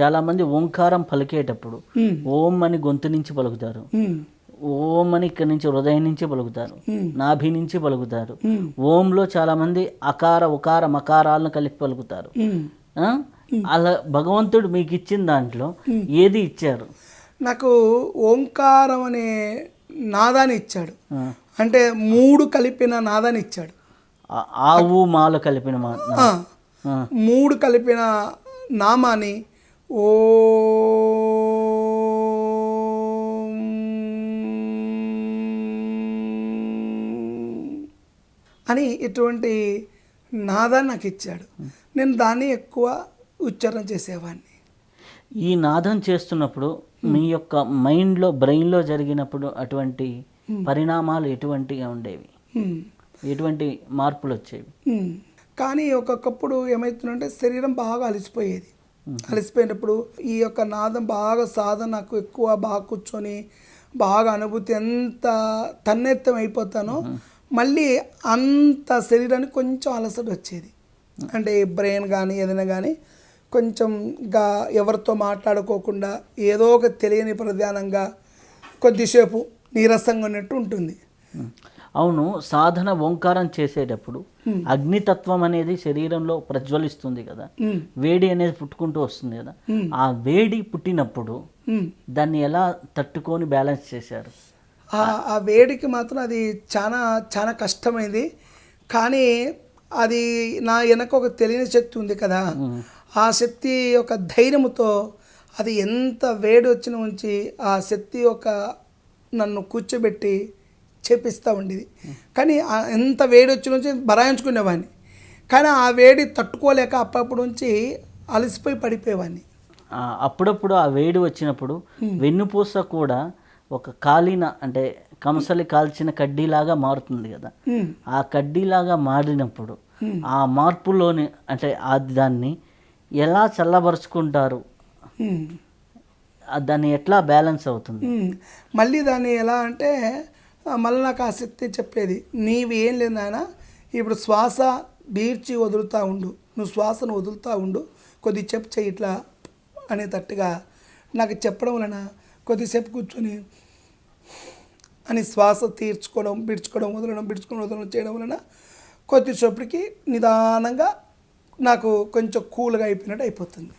చాలా మంది ఓంకారం పలికేటప్పుడు ఓం అని గొంతు నుంచి పలుకుతారు. ఓం అని ఇక్కడి నుంచి హృదయం నుంచి పలుకుతారు. నాభి నుంచి పలుకుతారు. ఓంలో చాలా మంది అకార ఉకార మకారాలను కలిపి పలుకుతారు? అలా భగవంతుడు మీకు ఇచ్చిన దాంట్లో ఏది ఇచ్చారు? నాకు ఓంకారం అనే నాదాన్ని ఇచ్చాడు. అంటే మూడు కలిపిన నాదాన్ని ఇచ్చాడు. ఆవు మాల కలిపిన. మూడు కలిపిన నామాని ఓ అని ఇటువంటి నాదాన్ని నాకు ఇచ్చాడు నేను దాన్ని ఎక్కువ ఉచ్చారణ చేసేవాడిని ఈ నాదం చేస్తున్నప్పుడు మీ యొక్క మైండ్లో బ్రెయిన్లో జరిగినప్పుడు అటువంటి పరిణామాలు ఎటువంటిగా ఉండేవి. ఎటువంటి మార్పులు వచ్చేవి. కానీ ఒక్కొక్కప్పుడు ఏమవుతుందంటే శరీరం బాగా అలసిపోయేది. అలసిపోయినప్పుడు ఈ యొక్క నాదం బాగా సాధన నాకు ఎక్కువ బాగా కూర్చొని బాగా అనుభూతి ఎంత తన్నెత్తం అయిపోతానో మళ్ళీ అంత శరీరానికి కొంచెం అలసట వచ్చేది. అంటే బ్రెయిన్ కానీ ఏదైనా కానీ కొంచెం గా ఎవరితో మాట్లాడుకోకుండా ఏదో ఒక తెలియని ప్రధానంగా కొద్దిసేపు నీరసంగా ఉన్నట్టు ఉంటుంది. అవును సాధన ఓంకారం చేసేటప్పుడు అగ్నితత్వం అనేది శరీరంలో ప్రజ్వలిస్తుంది కదా. వేడి అనేది పుట్టుకుంటూ వస్తుంది కదా. ఆ వేడి పుట్టినప్పుడు. దాన్ని ఎలా తట్టుకొని బ్యాలెన్స్ చేశారు? ఆ ఆ వేడికి మాత్రం అది చాలా చాలా కష్టమైంది. కానీ అది నా వెనక ఒక తెలియని శక్తి ఉంది కదా. ఆ శక్తి యొక్క ధైర్యముతో అది ఎంత వేడి వచ్చిన ఉంచి ఆ శక్తి యొక్క నన్ను కూర్చోబెట్టి చేపిస్తూ ఉండేది. కానీ ఎంత వేడి వచ్చిన నుంచి బరాయించుకునేవాడిని. కానీ ఆ వేడి తట్టుకోలేక అప్పుడప్పుడు నుంచి అలసిపోయి పడిపోయేవాడిని. అప్పుడప్పుడు ఆ వేడి వచ్చినప్పుడు వెన్నుపూస కూడా ఒక కాలిన అంటే కంసలి కాల్చిన కడ్డీలాగా మారుతుంది కదా. ఆ కడ్డీలాగా మారినప్పుడు ఆ మార్పులోని అంటే ఆ దాన్ని ఎలా చల్లబరుచుకుంటారు? దాన్ని ఎట్లా బ్యాలెన్స్ అవుతుంది. మళ్ళీ దాన్ని ఎలా అంటే మళ్ళీ నాకు ఆ శక్తి చెప్పేది నీవు ఏం లేదు నాయన ఇప్పుడు శ్వాస బీర్చి వదులుతూ ఉండు నువ్వు శ్వాసను వదులుతూ ఉండు కొద్ది చెప్పు చెయ్యి ఇట్లా అనేటట్టుగా నాకు చెప్పడం వలన కొద్దిసేపు కూర్చొని అని శ్వాస తీర్చుకోవడం బిడ్చుకోవడం వదలడం బిడ్చుకోవడం వదలడం చేయడం వలన కొద్దిసేపటికి నిదానంగా నాకు కొంచెం కూల్గా అయిపోయినట్టు అయిపోతుంది.